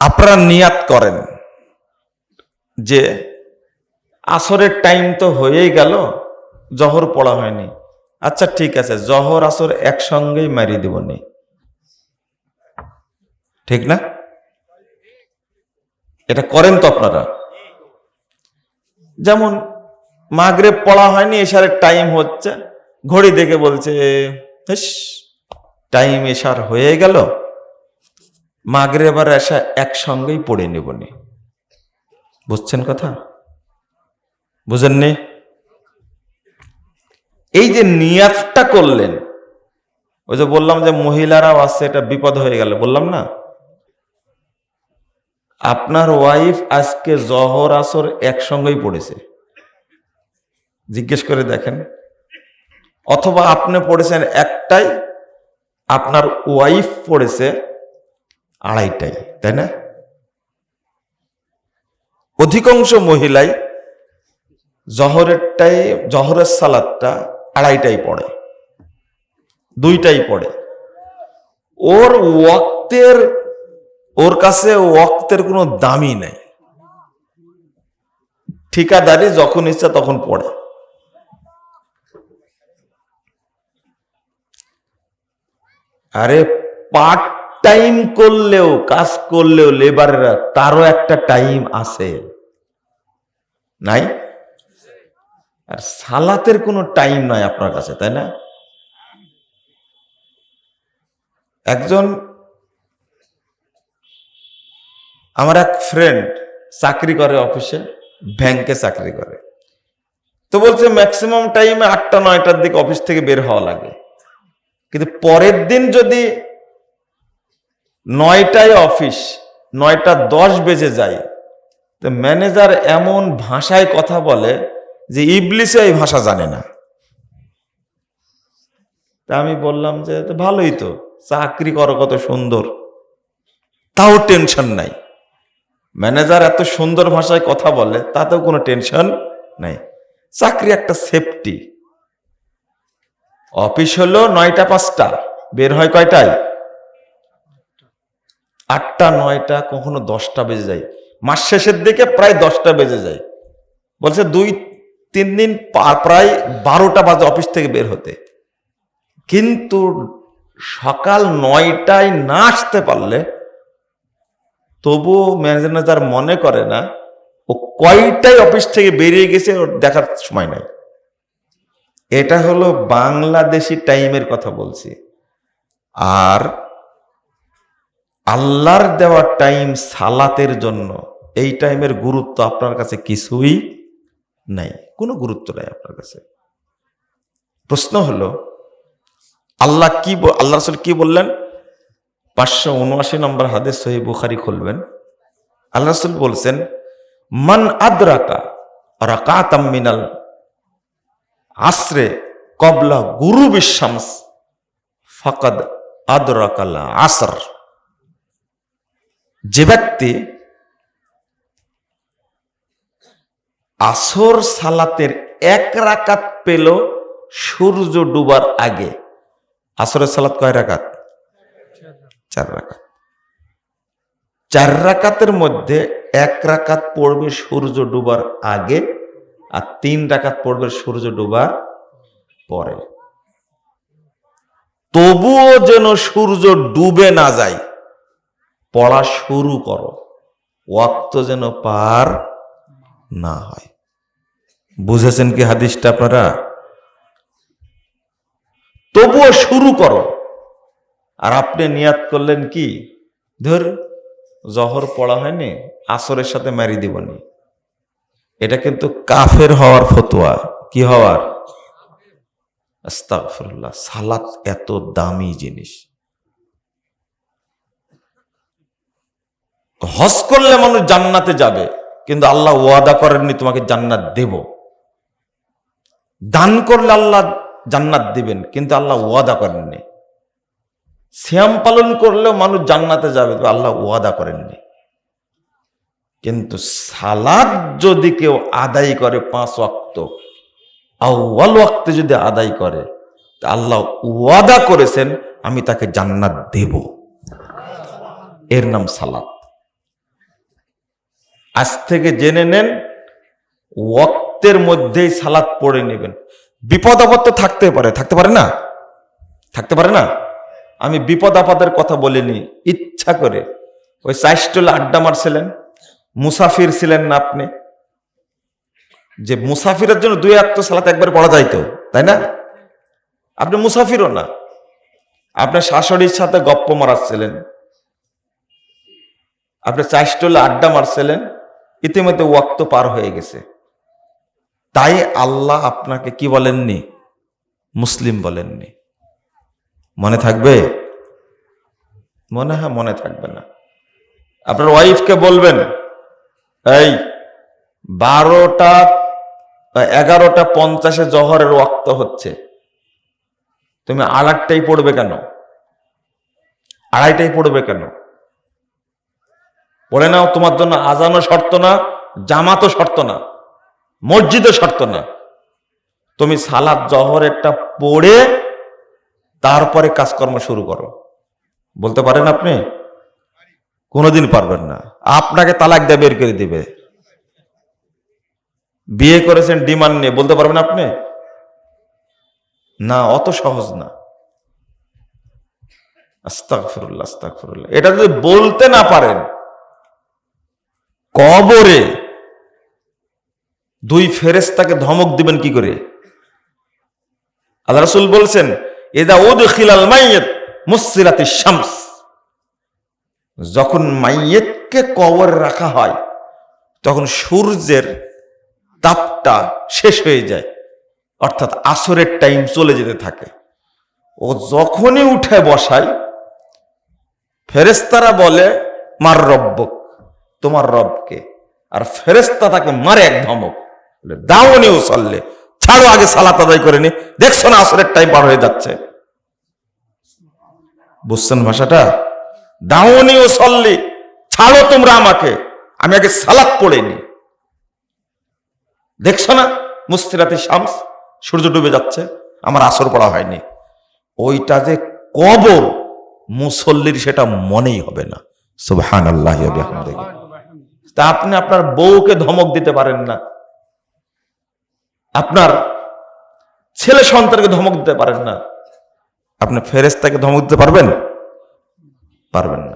আপনারা নিয়াত করেন যে আসরের টাইম তো হয়েই গেল, জহর পড়া হয়নি। আচ্ছা ঠিক আছে, জহর, আসর একসঙ্গেই মারিয়ে দেব নি। ঠিক না? এটা করেন তো আপনারা। যেমন মাগরে পড়া হয়নি, এশারের টাইম হচ্ছে, ঘড়ি দেখে বলছে টাইম এশার হয়ে গেল। মাগরে এবার এসা একসঙ্গেই পড়ে নেব নি। বুঝছেন কথা? বুঝেন বুঝেননি এই যে নিয়াতটা করলেন, ওই যে বললাম যে মহিলারাও আসছে এটা বিপদ হয়ে গেল, বললাম না? আপনার ওয়াইফ আজকে জহর আসর একসঙ্গেই পড়েছে। জিজ্ঞেস করে দেখেন। অথবা আপনি পড়েছেন একটাই, আপনার ওয়াইফ পড়েছে আড়াইটাই তাই না? অধিকাংশ মহিলাই জহরেরটাই, জহরের সালাদটা আড়াইটাই পড়ে দুইটাই পড়ে। ওর ওয়াক্তের, ওর কাছে ওয়াক্তের কোনো দামই নেই। ঠিকাদারি যখন ইচ্ছা তখন পড়ে। আরে পার্ট টাইম করলেও, কাজ করলেও লেবারেরা তারও একটা টাইম আছে। নাই? আর সালাতের কোনো টাইম নাই আপনার কাছে, তাই না? একজন, আমার এক ফ্রেন্ড চাকরি করে অফিসে ব্যাংকে চাকরি করে। তো বলছে ম্যাক্সিমাম টাইমে আটটা, নয়টার দিকে অফিস থেকে বের হওয়া লাগে। কিন্তু পরের দিন যদি নয়টায় অফিস, নয়টা দশ বেজে যায়। তো ম্যানেজার এমন ভাষায় কথা বলে যে ইবলিসে এই ভাষা জানে না। তা আমি বললাম যে ভালোই তো, চাকরি করো কত সুন্দর, তাও টেনশন নাই। ম্যানেজার এত সুন্দর ভাষায় কথা বলে, তাতেও কোনো টেনশন নাই। চাকরি একটা সেফটি। অফিস হলো নয়টা পাঁচটা, বের হয় কয়টায়? আটটা, নয়টা, কখনো দশটা বেজে যায়। মাস শেষের দিকে প্রায় দশটা বেজে যায়। বলছে দুই, তিন দিন প্রায় বারোটা বাজে অফিস থেকে বের হতে। কিন্তু সকাল নয়টায় না আসতে পারলে তবুও ম্যানেজার মনে করে না, ও কয়টায় অফিস থেকে বেরিয়ে গেছে ওর দেখার সময় নাই। এটা হলো বাংলাদেশি টাইমের কথা বলছি। আর আল্লাহর দেওয়া টাইম সালাতের জন্য, এই টাইমের গুরুত্ব আপনার কাছে কিছুই নাই। কোনো গুরুত্ব নাই আপনার কাছে। প্রশ্ন হলো, আল্লাহ কি আল্লাহ রসুল কি বললেন? পাঁচশো উনআশি নম্বর হাদিস সহি বুখারি খুলবেন। আল্লাহ রসুল বলছেন, মান আদ্রাকা রাকাতাম মিনাল আসরে কবলা গুরু বিশ্বামস ফকদ আদরাকাল আসর। ব্যক্তি আসর সালাতের এক রাকাত পেল সূর্য ডুবার আগে। আসরের সালাত কয় রাকাত? চার রাকাত। চার রাকাতের মধ্যে এক রাকাত পড়বে সূর্য ডুবার আগে আর তিন রাকাত পড়বে সূর্য ডুবার পরে। তবুও যেন সূর্য ডুবে না যায়। পড়া শুরু করো। ওয়াক্ত যেন পার না হয়। বুঝেছেন কি হাদিসটা আপনারা? তবুও শুরু করো। আর আপনি নিয়াত করলেন কি? ধর, জহর পড়া হয়নি, আসরের সাথে মারি দিবনি এটা কিন্তু কাফের হওয়ার ফতোয়া। কি হওয়ার? সালাত এত দামি জিনিস। হজ করলে মানুষ জান্নাতে যাবে, কিন্তু আল্লাহ ওয়াদা করেননি তোমাকে জান্নাত দেব। দান করলে আল্লাহ জান্নাত দিবেন, কিন্তু আল্লাহ ওয়াদা করেননি। শ্যাম পালন করলেও মানুষ জান্নাতে যাবে আল্লাহ ওয়াদা করেননি। কিন্তু সালাদ যদি কেউ আদায় করে পাঁচ ওয়াক্ত আউ্বাল ওয়াক্তে যদি আদায় করে আল্লাহ ওয়াদা করেছেন, আমি তাকে জান্নাত দেব। এর নাম সালাত আজ থেকে জেনে নেন, ওয়াক্তের মধ্যেই সালাত পড়ে নেবেন। বিপদ আপদ তো থাকতে পারে থাকতে পারে না? থাকতে পারে না? আমি বিপদ আপদের কথা বলিনি, ইচ্ছা করে। ওই চাইস্টলে আড্ডা মারছিলেন, মুসাফির ছিলেন না আপনি। যে মুসাফিরের জন্য দুই আত্ম সালাত একবার পড়া যাইতো তাই না? আপনি মুসাফিরও না। আপনার শাশুড়ির সাথে গপ্প মারাচ্ছিলেন। আপনি চাইস্টলে আড্ডা মারছিলেন ইতিমধ্যে ওয়াক্ত পার হয়ে গেছে। তাই আল্লাহ আপনাকে কি বলেননি? মুসলিম বলেননি। মনে থাকবে? মনে হয় মনে থাকবে না। আপনার ওয়াইফকে বলবেন, এই, বারোটা এগারোটা পঞ্চাশে জহরের ওয়াক্ত হচ্ছে। তুমি আড়াইটাই পড়বে কেন? আড়াইটাই পড়বে কেন? বলে নাও, তোমার জন্য আজানও শর্ত না, জামাতও শর্ত না, মসজিদও শর্ত না। তুমি সালাদ জহরেরটা পড়ে তারপরে কাজকর্ম শুরু করো। বলতে পারেন আপনি? কোনোদিন পারবেন না। আপনাকে তালাক দিয়ে বের করে দিবে। বিয়ে করেছেন, ডিমান্ড নিয়ে, বলতে পারবেন আপনি? না, অত সহজ না। আস্তাগফিরুল্লাহ আস্তাগফিরুল্লাহ। এটা যদি বলতে না পারেন কবরে দুই ফেরেস্তাকে ধমক দিবেন কি করে? আল্লাহ রাসূল বলছেন এদা উদখিলাল মাইয়াত মুসসিরাতি শামস। যখন মাইয়েতকে কবরে রাখা হয়, তখন সূর্যের তাপটা শেষ হয়ে যায়, অর্থাৎ আসরের টাইম চলে যেতে থাকে। ও যখনই উঠে বসায় ফেরেস্তারা বলে, মার রব্বক। তোমার রবকে। আর ফেরেস্তা তাকে মারে এক ধমক। দাওনি ও সল্লে ছাড়ো, আগে সালাত আদায় করে নি। দেখছ না, আসরের টাইম পার হয়ে যাচ্ছে। বুঝছেন ভাষাটা? দাওনি ও সল্লি ছাড়ো তোমরা আমাকে, আমি আগে সালাত পড়ে নি। দেখছ না মুস্তিরাতে শামস, সূর্য ডুবে যাচ্ছে, আমার আসর পড়া হয়নি। ওইটা যে কবর মুসল্লির সেটা মনেই হবে না। সুবহান আল্লাহ তা আপনি আপনার বউকে ধমক দিতে পারেন না। আপনার ছেলে সন্তানকে ধমক দিতে পারেন না। আপনি ফেরেস্তাকে ধমক দিতে পারবেন? পারবেন